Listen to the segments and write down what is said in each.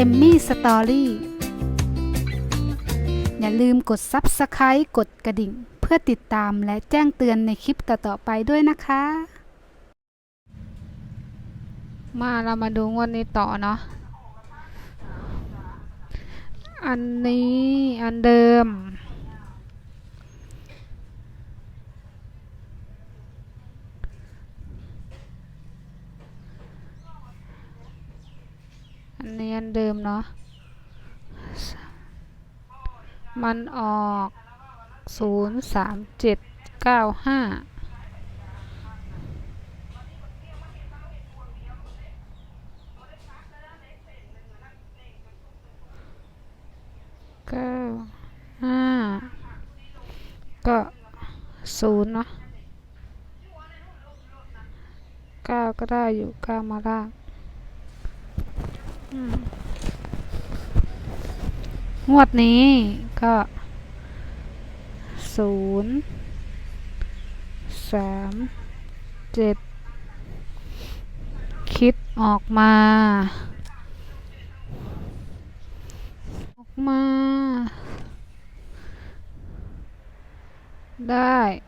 เอมมี่สตอรี่อย่าลืมกด Subscribe กดกระดิ่ง เพื่อติดตามและแจ้งเตือนในคลิปต่อๆไปด้วยนะคะ มาเรามาดูงวดนี้ต่อเนาะอันนี้อันเดิม อันนี้อันเดิมเนาะ มันออกศูนย์สามเจ็ดเก้าห้าเก้าห้าก็ศูนย์เนาะเก้าก็ได้อยู่เก้ามาล่าง งวดนี้ก็ศูนย์สามเจ็ดคิดออกมา ออกมา ได้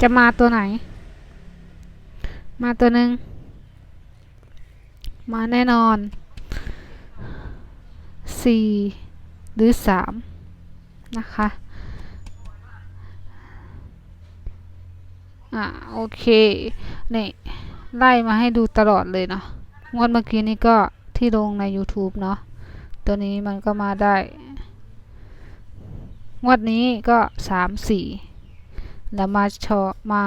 จะมาตัวไหน มาตัวหนึ่ง มาแน่นอนสี่หรือสามนะคะ อะ โอเค นี่ ไล่มาให้ดูตลอดเลยเนาะงวดเมื่อกี้นี้ก็ที่ลงใน YouTube เนาะ ตัวนี้มันก็มาได้ งวดนี้ก็สามสี่ แล้วมาชอมา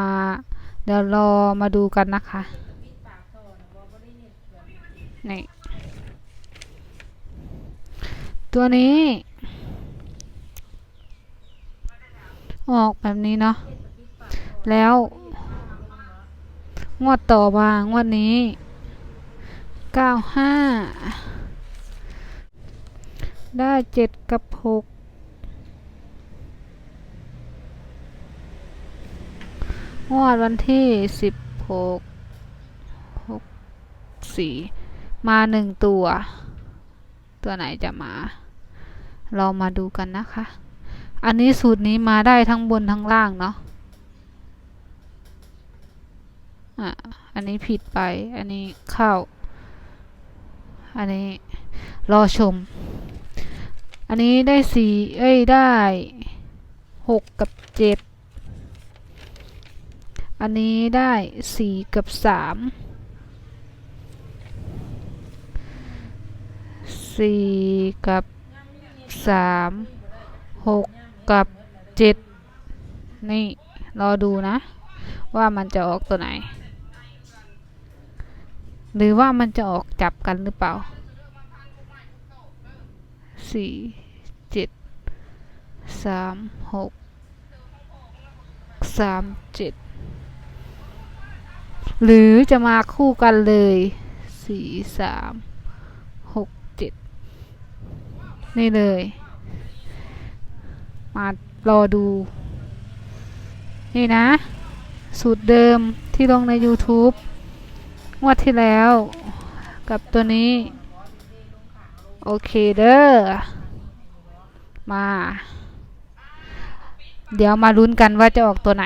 เดี๋ยวรอมาดูกันนะคะนี่ตัวนี้ ออกแบบนี้เนาะแล้ว งวดต่อมางวดนี้เก้าห้าได้เจ็ดกับหก งวดวันที่สิบหกหกสี่มาหนึ่งตัว ตัวไหนจะมา เรามาดูกันนะคะ อันนี้สูตรนี้มาได้ทั้งบนทั้งล่างเนาะอะอันนี้ผิดไป อันนี้เข้า อันนี้รอชม อันนี้ได้สี่เอ้ยได้หกกับเจ็ด อันนี้ได้สี่กับสามสี่กับสามหกกับเจ็ดนี่รอดูนะ ว่ามันจะออกตัวไหน หรือว่ามันจะออกจับกันหรือเปล่าสี่เจ็ดสามหกสามเจ็ด หรือจะมาคู่กันเลยสี่สามหกเจ็ดนี่เลย มารอดู นี่นะ สูตรเดิมที่ลงใน YouTube งวดที่แล้ว กับตัวนี้ โอเคเด้อมา เดี๋ยวมาลุ้นกันว่าจะออกตัวไหน